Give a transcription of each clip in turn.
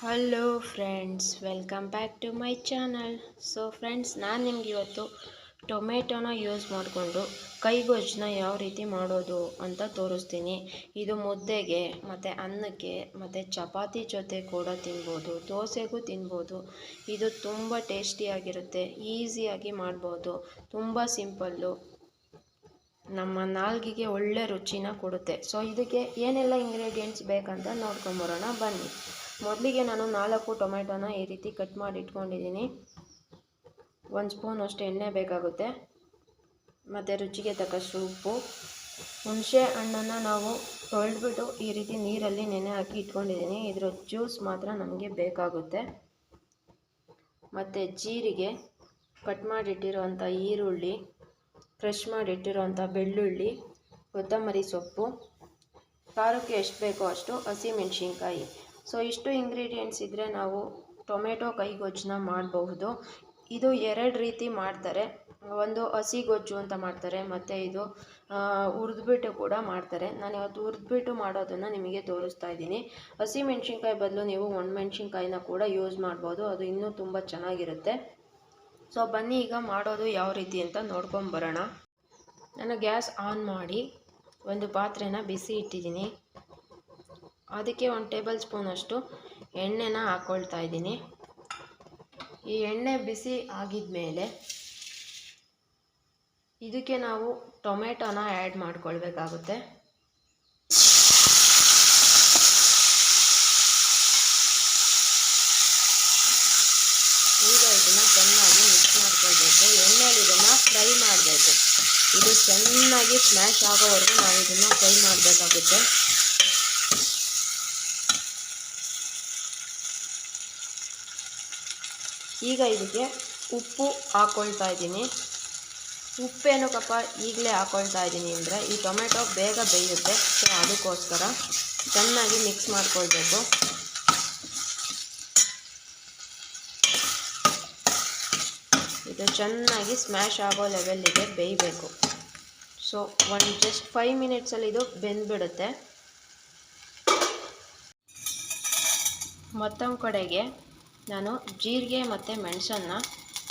Hello friends welcome back to my channel so friends ನಾನು ನಿಮ್ಗೆ ಇವತ್ತು ಟೊಮೆಟೊನ ಯೂಸ್ ಮಾಡಿಕೊಂಡು ಕೈಗೊಜ್ಜನ ಯಾವ ರೀತಿ ಮಾಡೋದು ಅಂತ ತೋರಿಸ್ತೀನಿ. ಇದು ಮುದ್ದೆಗೆ, ಮತ್ತು ಅನ್ನಕ್ಕೆ, ಮತ್ತು ಚಪಾತಿ ಜೊತೆ ಕೂಡ ತಿನ್ಬೋದು, ದೋಸೆಗೂ ತಿನ್ಬೋದು. ಇದು ತುಂಬ ಟೇಸ್ಟಿಯಾಗಿರುತ್ತೆ ಈಸಿಯಾಗಿ ಮಾಡ್ಬೋದು, ತುಂಬ ಸಿಂಪಲ್ಲು ನಮ್ಮ ನಾಲ್ಗಿಗೆ ಒಳ್ಳೆ ರುಚಿನ ಕೊಡುತ್ತೆ. ಸೊ ಇದಕ್ಕೆ ಏನೆಲ್ಲ ಇಂಗ್ರೀಡಿಯೆಂಟ್ಸ್ ಬೇಕಂತ ನೋಡ್ಕೊಂಬರೋಣ, ಬನ್ನಿ. ಮೊದಲಿಗೆ ನಾನು ನಾಲ್ಕು ಟೊಮೆಟೊನ ಈ ರೀತಿ ಕಟ್ ಮಾಡಿ ಇಟ್ಕೊಂಡಿದ್ದೀನಿ. ಒಂದು ಸ್ಪೂನ್ ಅಷ್ಟು ಎಣ್ಣೆ ಬೇಕಾಗುತ್ತೆ. ಮತ್ತು ರುಚಿಗೆ ತಕ್ಕಷ್ಟು ಉಪ್ಪು. ಹುಣಸೆ ಹಣ್ಣನ್ನು ನಾವು ತೊಳೆದ್ಬಿಟ್ಟು ಈ ರೀತಿ ನೀರಲ್ಲಿ ನೆನೆ ಹಾಕಿ ಇಟ್ಕೊಂಡಿದ್ದೀನಿ. ಇದರ ಜ್ಯೂಸ್ ಮಾತ್ರ ನಮಗೆ ಬೇಕಾಗುತ್ತೆ. ಮತ್ತು ಜೀರಿಗೆ ಕಟ್ ಮಾಡಿಟ್ಟಿರೋವಂಥ ಈರುಳ್ಳಿ, ಫ್ರೆಶ್ ಮಾಡಿಟ್ಟಿರೋವಂಥ ಬೆಳ್ಳುಳ್ಳಿ, ಕೊತ್ತಂಬರಿ ಸೊಪ್ಪು, ಖಾರಕ್ಕೆ ಎಷ್ಟು ಬೇಕೋ ಅಷ್ಟು ಹಸಿಮೆಣ್ಸಿನ್ಕಾಯಿ. ಸೊ ಇಷ್ಟು ಇಂಗ್ರೀಡಿಯೆಂಟ್ಸ್ ಇದ್ದರೆ ನಾವು ಟೊಮೆಟೊ ಕೈಗೊಜ್ಜನ್ನ ಮಾಡಬಹುದು. ಇದು ಎರಡು ರೀತಿ ಮಾಡ್ತಾರೆ. ಒಂದು ಹಸಿ ಗೊಜ್ಜು ಅಂತ ಮಾಡ್ತಾರೆ, ಮತ್ತು ಇದು ಹುರಿದ್ಬಿಟ್ಟು ಕೂಡ ಮಾಡ್ತಾರೆ. ನಾನು ಇವತ್ತು ಹುರಿದ್ಬಿಟ್ಟು ಮಾಡೋದನ್ನು ನಿಮಗೆ ತೋರಿಸ್ತಾ ಇದ್ದೀನಿ. ಹಸಿ ಮೆಣಸಿನ್ಕಾಯಿ ಬದಲು ನೀವು ಒಣಮೆಣ್ಸಿನ್ಕಾಯಿನ ಕೂಡ ಯೂಸ್ ಮಾಡ್ಬೋದು. ಅದು ಇನ್ನೂ ತುಂಬ ಚೆನ್ನಾಗಿರುತ್ತೆ. ಸೊ ಬನ್ನಿ, ಈಗ ಮಾಡೋದು ಯಾವ ರೀತಿ ಅಂತ ನೋಡ್ಕೊಂಬರೋಣ. ನಾನು ಗ್ಯಾಸ್ ಆನ್ ಮಾಡಿ ಒಂದು ಪಾತ್ರೆನ ಬಿಸಿ ಇಟ್ಟಿದ್ದೀನಿ. ಅದಕ್ಕೆ ಒಂದು ಟೇಬಲ್ ಸ್ಪೂನಷ್ಟು ಎಣ್ಣೆನ ಹಾಕ್ಕೊಳ್ತಾ ಇದ್ದೀನಿ. ಈ ಎಣ್ಣೆ ಬಿಸಿ ಆಗಿದ ಮೇಲೆ ಇದಕ್ಕೆ ನಾವು ಟೊಮೆಟೊನ ಆ್ಯಡ್ ಮಾಡ್ಕೊಳ್ಬೇಕಾಗುತ್ತೆ. ಈಗ ಇದನ್ನು ಚೆನ್ನಾಗಿ ಮಿಕ್ಸ್ ಮಾಡ್ಕೊಳ್ಬೇಕು. ಎಣ್ಣೆಯಲ್ಲಿ ಇದನ್ನು ಫ್ರೈ ಮಾಡಬೇಕು. ಇದು ಚೆನ್ನಾಗಿ ಸ್ಮ್ಯಾಶ್ ಆಗೋವರೆಗೂ ನಾವು ಇದನ್ನು ಫ್ರೈ ಮಾಡಬೇಕಾಗುತ್ತೆ. ಈಗ ಇದಕ್ಕೆ ಉಪ್ಪು ಹಾಕ್ಕೊಳ್ತಾ ಇದ್ದೀನಿ. ಉಪ್ಪೇನಕ್ಕಪ್ಪ ಈಗಲೇ ಹಾಕ್ಕೊಳ್ತಾ ಇದ್ದೀನಿ ಅಂದರೆ ಈ ಟೊಮೆಟೊ ಬೇಗ ಬೇಯುತ್ತೆ. ಸೊ ಅದಕ್ಕೋಸ್ಕರ ಚೆನ್ನಾಗಿ ಮಿಕ್ಸ್ ಮಾಡ್ಕೊಳ್ಬೇಕು. ಇದು ಚೆನ್ನಾಗಿ ಸ್ಮ್ಯಾಶ್ ಆಗೋ ಲೆವೆಲ್ಲಿಗೆ ಬೇಯಬೇಕು. ಸೊ ಒಂದು ಜಸ್ಟ್ ಫೈವ್ ಮಿನಿಟ್ಸಲ್ಲಿ ಇದು ಬೆಂದ್ಬಿಡುತ್ತೆ. ಮತ್ತೊಂದು ಕಡೆಗೆ ನಾನು ಜೀರಿಗೆ ಮತ್ತು ಮೆಣಸನ್ನ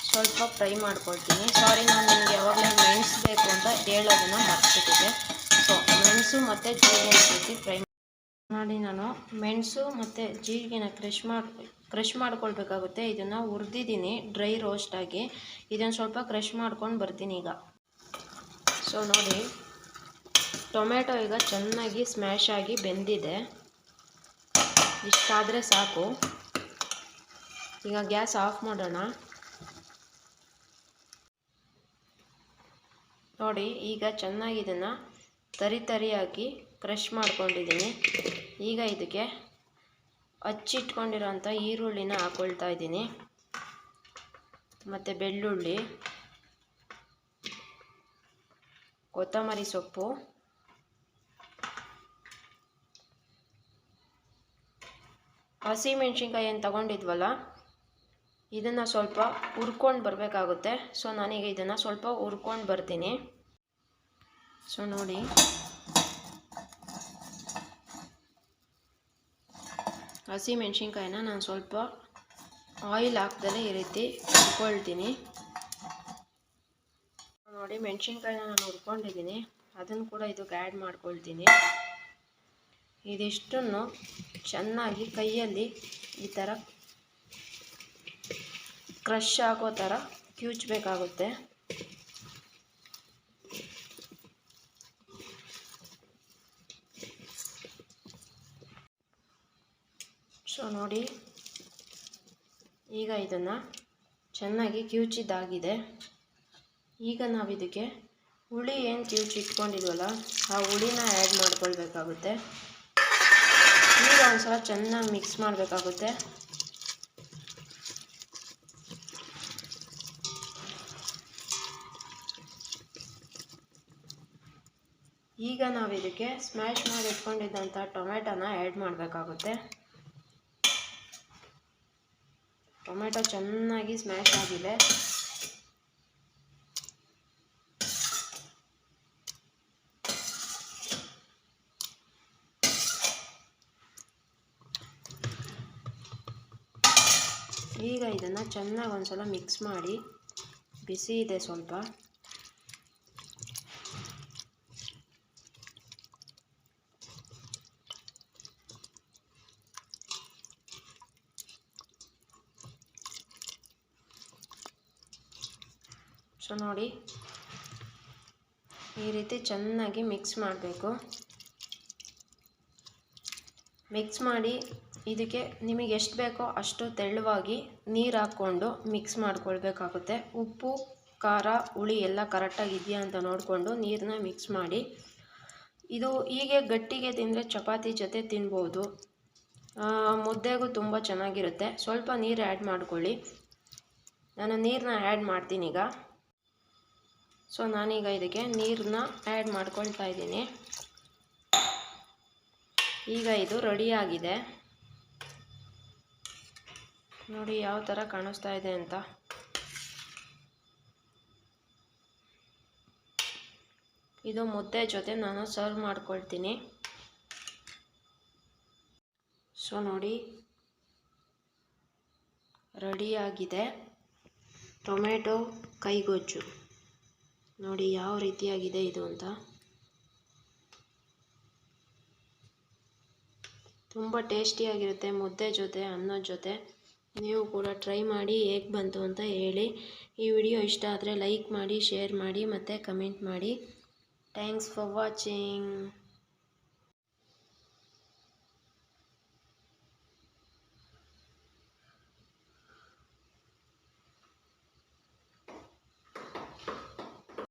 ಸ್ವಲ್ಪ ಫ್ರೈ ಮಾಡ್ಕೊಳ್ತೀನಿ. ಸಾರಿ ನಾನು ನಿಮಗೆ ಯಾವಾಗಲೇ ಮೆಣಸು ಬೇಕು ಅಂತ ಹೇಳೋದನ್ನು ಮರ್ತಿದ್ದೆ ಸೊ ಮೆಣಸು ಮತ್ತು ಜೀರಿಗೆ ರೀತಿ ಫ್ರೈ ಮಾಡಿ ನಾನು ಮೆಣಸು ಮತ್ತು ಜೀರಿಗೆನ ಕ್ರಶ್ ಮಾಡಿ ಕ್ರಶ್ ಮಾಡ್ಕೊಳ್ಬೇಕಾಗುತ್ತೆ. ಇದನ್ನು ಹುರಿದಿದ್ದೀನಿ, ಡ್ರೈ ರೋಸ್ಟಾಗಿ ಇದನ್ನು ಸ್ವಲ್ಪ ಕ್ರಷ್ ಮಾಡ್ಕೊಂಡು ಬರ್ತೀನಿ ಈಗ. ಸೊ ನೋಡಿ ಟೊಮೆಟೊ ಈಗ ಚೆನ್ನಾಗಿ ಸ್ಮ್ಯಾಶ್ ಆಗಿ ಬೆಂದಿದೆ. ಇಷ್ಟಾದರೆ ಸಾಕು. ಈಗ ಗ್ಯಾಸ್ ಆಫ್ ಮಾಡೋಣ. ನೋಡಿ, ಈಗ ಚೆನ್ನಾಗಿ ಇದನ್ನು ತರಿ ತರಿಯಾಗಿ ಕ್ರಷ್ ಮಾಡ್ಕೊಂಡಿದ್ದೀನಿ. ಈಗ ಇದಕ್ಕೆ ಹಚ್ಚಿಟ್ಕೊಂಡಿರೋಂಥ ಈರುಳ್ಳಿನ ಹಾಕ್ಕೊಳ್ತಾ ಇದ್ದೀನಿ. ಮತ್ತು ಬೆಳ್ಳುಳ್ಳಿ, ಕೊತ್ತಂಬರಿ ಸೊಪ್ಪು, ಹಸಿಮೆಣ್ಸಿನ್ಕಾಯಿ ಏನು ತಗೊಂಡಿದ್ವಲ್ಲ? ಇದನ್ನು ಸ್ವಲ್ಪ ಹುರ್ಕೊಂಡು ಬರಬೇಕಾಗುತ್ತೆ. ಸೊ ನಾನೀಗ ಇದನ್ನು ಸ್ವಲ್ಪ ಹುರ್ಕೊಂಡು ಬರ್ತೀನಿ. ಸೊ ನೋಡಿ. ಹಸಿ ಮೆಣಸಿನ್ಕಾಯಿನ ನಾನು ಸ್ವಲ್ಪ ಆಯಿಲ್ ಹಾಕ್ದಲೇ ಈ ರೀತಿ ಹುರ್ಕೊಳ್ತೀನಿ. ನೋಡಿ, ಮೆಣಸಿನ್ಕಾಯಿನ ನಾನು ಹುರ್ಕೊಂಡಿದ್ದೀನಿ. ಅದನ್ನು ಕೂಡ ಇದಕ್ಕೆ ಆ್ಯಡ್ ಮಾಡ್ಕೊಳ್ತೀನಿ. ಇದಿಷ್ಟನ್ನು ಚೆನ್ನಾಗಿ ಕೈಯಲ್ಲಿ ಈ ಥರ ಕ್ರಷ್ ಆಗೋ ಥರ ಕ್ಯೂಚ್ಬೇಕಾಗುತ್ತೆ ಸೊ ನೋಡಿ, ಈಗ ಇದನ್ನು ಚೆನ್ನಾಗಿ ಕ್ಯೂಚಿದ್ದಾಗಿದೆ ಈಗ ನಾವು ಇದಕ್ಕೆ ಹುಳಿ ಏನು ಕ್ಯೂಚಿಟ್ಕೊಂಡಿದ್ವಲ್ಲ ಆ ಹುಳಿನ ಆ್ಯಡ್ ಮಾಡ್ಕೊಳ್ಬೇಕಾಗುತ್ತೆ. ಈಗ ಒಂದು ಸಲ ಚೆನ್ನಾಗಿ ಮಿಕ್ಸ್ ಮಾಡಬೇಕಾಗುತ್ತೆ. ಈಗ ನಾವು ಇದಕ್ಕೆ ಸ್ಮ್ಯಾಶ್ ಮಾಡಿ ಇಟ್ಕೊಂಡಿದ್ದಂಥ ಟೊಮೆಟೊನ ಆ್ಯಡ್ ಮಾಡಬೇಕಾಗುತ್ತೆ. ಟೊಮೆಟೊ ಚೆನ್ನಾಗಿ ಸ್ಮ್ಯಾಶ್ ಆಗಿದೆ. ಈಗ ಇದನ್ನು ಚೆನ್ನಾಗಿ ಒಂದು ಸಲ ಮಿಕ್ಸ್ ಮಾಡಿ, ಬಿಸಿ ಇದೆ ಸ್ವಲ್ಪ. ಸೊ ನೋಡಿ, ಈ ರೀತಿ ಚೆನ್ನಾಗಿ ಮಿಕ್ಸ್ ಮಾಡಬೇಕು. ಮಿಕ್ಸ್ ಮಾಡಿ ಇದಕ್ಕೆ ನಿಮಗೆ ಎಷ್ಟು ಬೇಕೋ ಅಷ್ಟು ತೆಳ್ಳುವಾಗಿ ನೀರು ಹಾಕ್ಕೊಂಡು ಮಿಕ್ಸ್ ಮಾಡ್ಕೊಳ್ಬೇಕಾಗುತ್ತೆ. ಉಪ್ಪು, ಖಾರ, ಹುಳಿ ಎಲ್ಲ ಕರೆಕ್ಟಾಗಿ ಇದೆಯಾ ಅಂತ ನೋಡಿಕೊಂಡು ನೀರನ್ನ ಮಿಕ್ಸ್ ಮಾಡಿ. ಇದು ಹೀಗೆ ಗಟ್ಟಿಗೆ ತಿಂದರೆ ಚಪಾತಿ ಜೊತೆ ತಿನ್ಬೋದು. ಮುದ್ದೆಗೂ ತುಂಬ ಚೆನ್ನಾಗಿರುತ್ತೆ. ಸ್ವಲ್ಪ ನೀರು ಆ್ಯಡ್ ಮಾಡ್ಕೊಳ್ಳಿ. ನಾನು ನೀರನ್ನ ಆ್ಯಡ್ ಮಾಡ್ತೀನಿ ಈಗ. ಸೊ ನಾನೀಗ ಇದಕ್ಕೆ ನೀರನ್ನ ಆ್ಯಡ್ ಮಾಡ್ಕೊಳ್ತಾ ಇದ್ದೀನಿ. ಈಗ ಇದು ರೆಡಿಯಾಗಿದೆ ನೋಡಿ ಯಾವ ಥರ ಕಾಣಿಸ್ತಾ ಇದೆ ಅಂತ. ಇದು ಮುದ್ದೆ ಜೊತೆ ನಾನು ಸರ್ವ್ ಮಾಡ್ಕೊಳ್ತೀನಿ. ಸೊ ನೋಡಿ ರೆಡಿಯಾಗಿದೆ ಟೊಮೆಟೊ ಕೈಗೊಜ್ಜು. ನೋಡಿ, ಯಾವ ರೀತಿಯಾಗಿದೆ ಇದು ಅಂತ. ತುಂಬ ಟೇಸ್ಟಿಯಾಗಿರುತ್ತೆ ಮುದ್ದೆ ಜೊತೆ, ಅನ್ನದ ಜೊತೆ. ನೀವು ಕೂಡ ಟ್ರೈ ಮಾಡಿ ಹೇಗೆ ಬಂತು ಅಂತ ಹೇಳಿ. ಈ ವಿಡಿಯೋ ಇಷ್ಟ ಆದರೆ ಲೈಕ್ ಮಾಡಿ, ಶೇರ್ ಮಾಡಿ ಮತ್ತು ಕಮೆಂಟ್ ಮಾಡಿ. Thanks for watching.